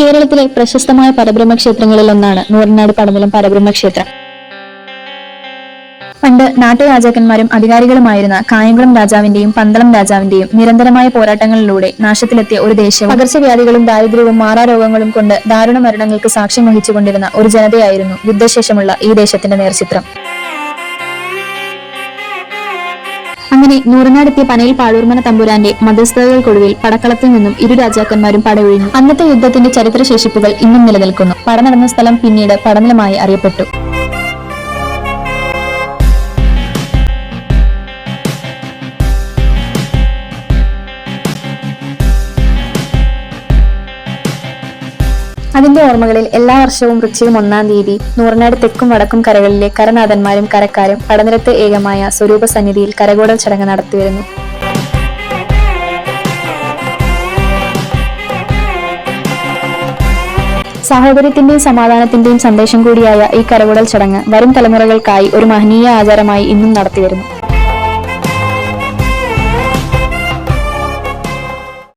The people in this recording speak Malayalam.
കേരളത്തിലെ പ്രശസ്തമായ പരബ്രഹ്മ ക്ഷേത്രങ്ങളിൽ ഒന്നാണ് നൂറിനാട് പടനിലം പരബ്രഹ്മ ക്ഷേത്രം പണ്ട് നാട്ടുരാജാക്കന്മാരും അധികാരികളുമായിരുന്ന കായംകുളം രാജാവിന്റെയും പന്തളം രാജാവിന്റെയും നിരന്തരമായ പോരാട്ടങ്ങളിലൂടെ നാശത്തിലെത്തിയ ഒരു ദേശം പകർച്ചവ്യാധികളും ദാരിദ്ര്യവും മാറാരോഗങ്ങളും കൊണ്ട് ദാരുണ മരണങ്ങൾക്ക് സാക്ഷ്യം വഹിച്ചുകൊണ്ടിരുന്ന ഒരു ജനതയായിരുന്നു യുദ്ധശേഷമുള്ള ഈ ദേശത്തിന്റെ നേർചിത്രം. അങ്ങനെ നൂറിനടുത്തിയ പനയിൽ പാഴൂർമന തമ്പുരാന്റെ മധ്യസ്ഥതകൾക്കൊടുവിൽ പടക്കളത്തിൽ നിന്നും ഇരു രാജാക്കന്മാരും പടയൊഴിഞ്ഞു. അന്നത്തെ യുദ്ധത്തിന്റെ ചരിത്ര ശേഷിപ്പുകൾ ഇന്നും നിലനിൽക്കുന്നു. പട നടന്ന സ്ഥലം പിന്നീട് പടനിലമായി അറിയപ്പെട്ടു. അതിന്റെ ഓർമ്മകളിൽ എല്ലാ വർഷവും വൃശ്ചികം ഒന്നാം തീയതി നൂറനാട് തെക്കും വടക്കും കരകളിലെ കരനാഥന്മാരും കരക്കാരും പടനിരത്ത് ഏകമായ സ്വരൂപ സന്നിധിയിൽ കരകൂടൽ ചടങ്ങ് നടത്തിവരുന്നു. സാഹോദര്യത്തിന്റെയും സമാധാനത്തിന്റെയും സന്ദേശം കൂടിയായ ഈ കരകൂടൽ ചടങ്ങ് വരും തലമുറകൾക്കായി ഒരു മഹനീയ ആചാരമായി ഇന്നും നടത്തിവരുന്നു.